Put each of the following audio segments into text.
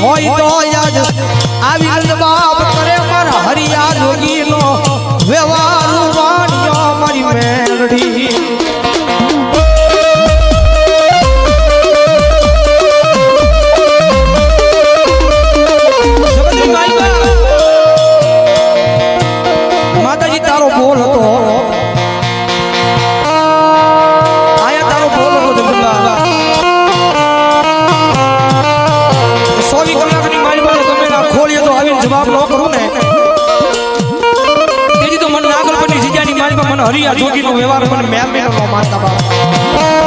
હોય તો યાદ આવી બાપ કરે પર હરિયા જોગી હરિયા જોગીનો વ્યવહાર પણ મેં મેં માનતા બાપા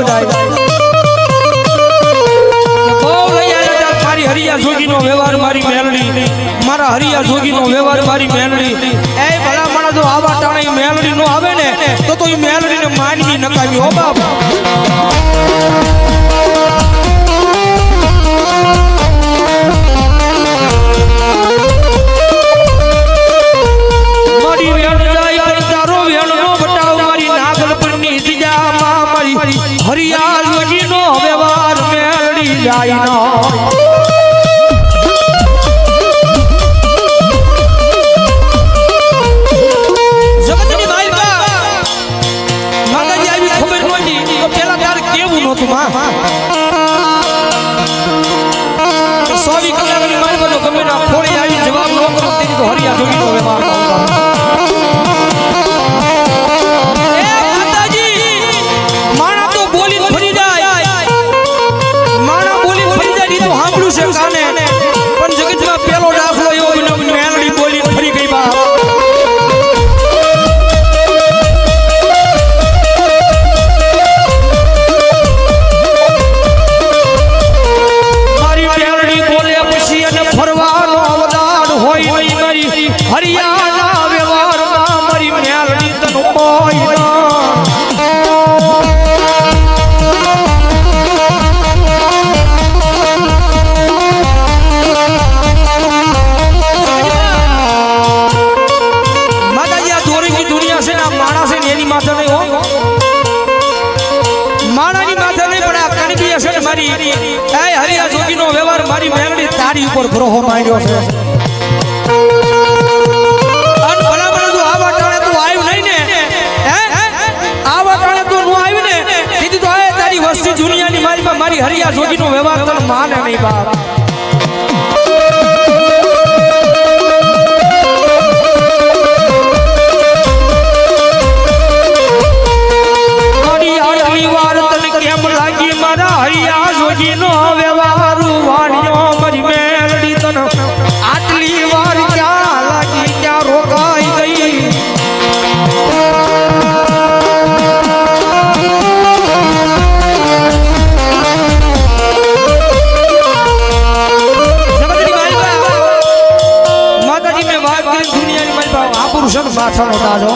પડાય મારી હરિયા જોગીનો વ્યવહાર મારી મેલડી. મારા હરિયા જોગીનો વ્યવહાર મારી મેલડી. એ ભલા માણસ જો આવે ને તો તો એ મેલડીને માનવી નકામી હો બાપ. Ay, know. gracias. gracias. માથાનો તાજો.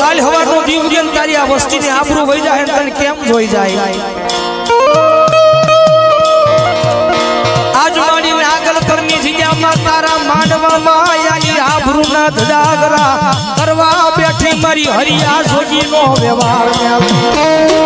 કાલ હવાનો દીવ જેમ તારી આ વસ્તીની આબરૂ વહી જાય તને કેમ જોઈ જાય? આજ મારી આગળ કરની જગ્યામાં તારા માંડવામાં આયાની આબરૂ ના ધજાગરા કરવા બેઠી મારી હરિયા સોજી નો વ્યવહાર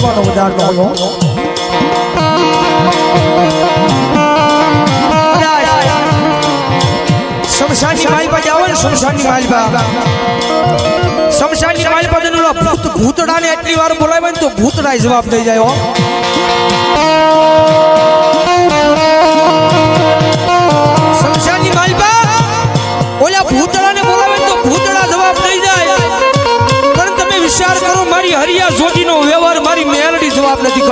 કરવાનો વધાર નો હોય શમશાની માલપા જાવ ને શમશાની માલપા શમશાની માલપા જનો ભૂતડાને એટલી વાર બોલાવે ને તો ભૂતડા જવાબ દઈ જાય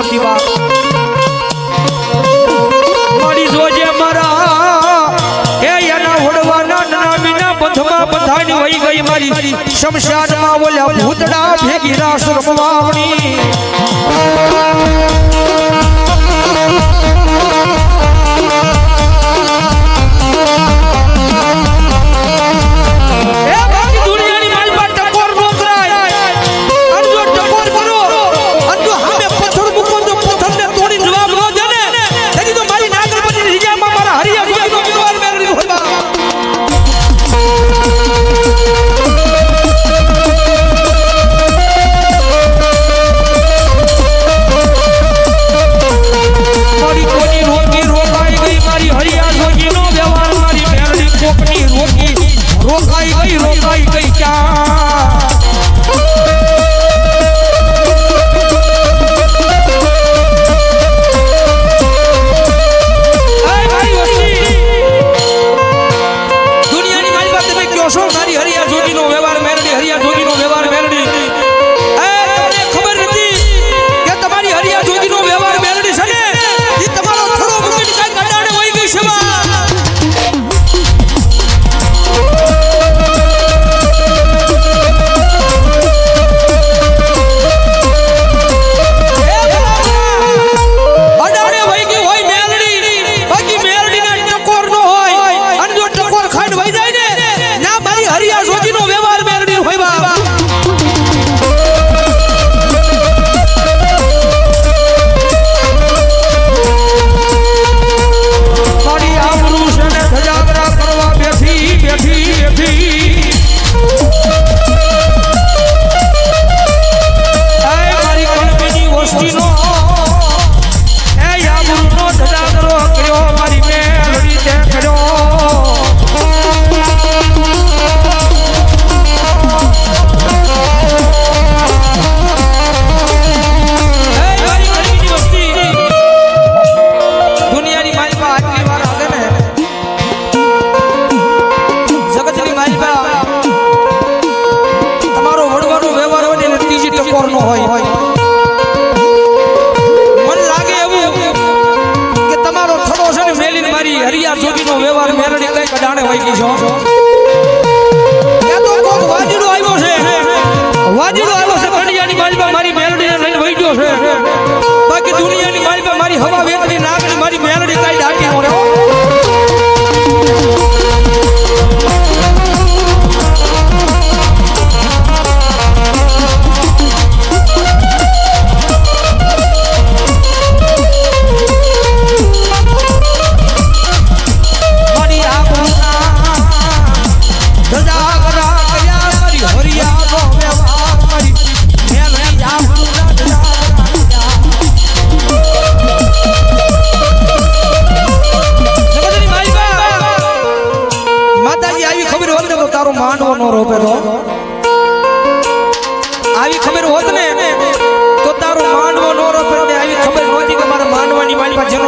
શિવા. મારી જોજે મારા. હે એના હોડવાના નાના વિના બંધમાં બંધાણી વહી ગઈ મારી. શમશાનમાં ઓલ્યા ભૂતડા ભેગી રાસ રમવાણી 欢迎李秋。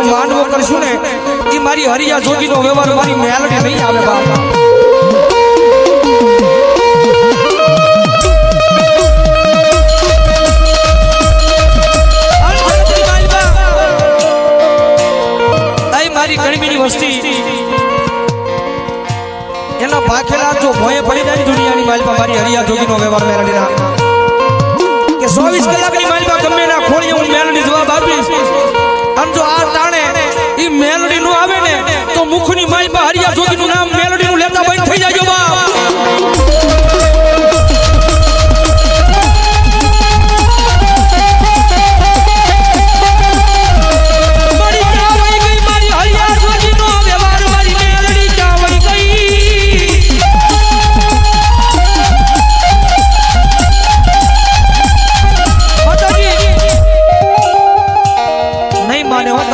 જેનો માંડવો કરશું ને, એ મારી હરિયા જોગીનો વ્યવહાર, મારી મેલડી નહીં આવે બાપ. એના ભાખેલા જો ભોંયે પડી જાય દુનિયાની માલમાં, મારી હરિયા જોગીનો વ્યવહાર મેલડીના. કે 24 કલાકની માલપા ગમે ના ખોળીએ હું મેલડી જવાબ આપીશ.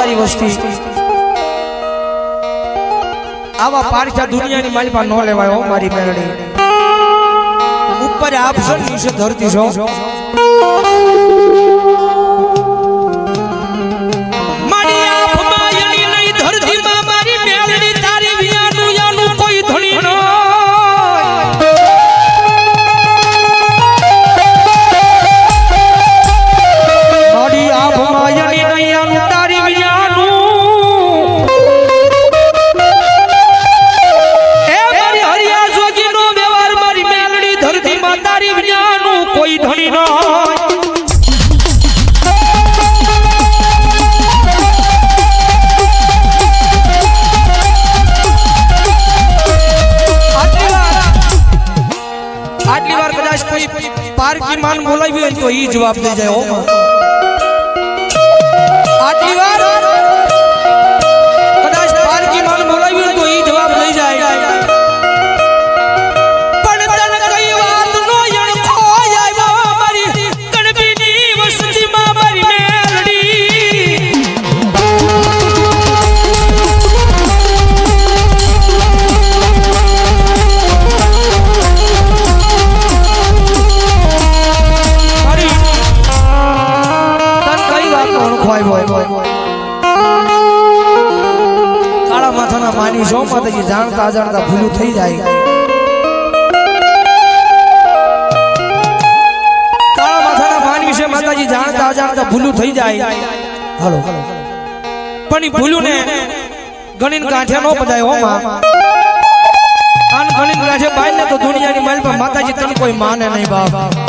તારી વસ્તી. આવા પારખા દુનિયાની પાસે ન લેવાય હો, મારી મેળડી ઉપર આપશો ને ધરતી છો. જાય આવ્યો. કાળા માથાના માની છો માતાજી જાણતા અજાણતા ભૂલું થઈ જાય. કાળા માથાના માની છે માતાજી જાણતા અજાણતા ભૂલું થઈ જાય. હાલો. પણ ભૂલું ને ગણીને કાંઠે નો પડાય હો માં. આન ગણીને કાંઠે ને તો દુનિયાની માલ પર માતાજી તને કોઈ માને નહીં બાપ.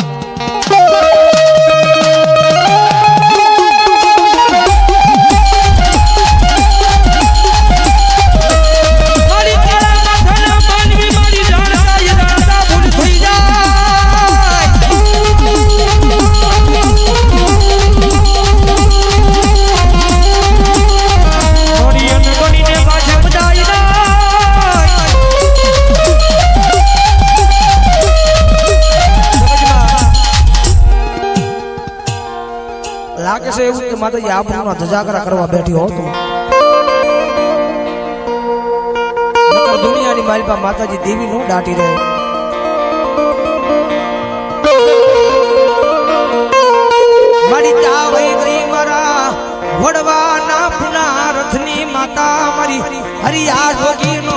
લાગે છે એવું કે માતાજી આપણને ધજાગરા કરવા બેઠી હો તો. નકર દુનિયાની માલપા માતાજી દેવી નું દાટી રહે. વડવા ના પુના રથની માતા મારી હરિયા જોગી નો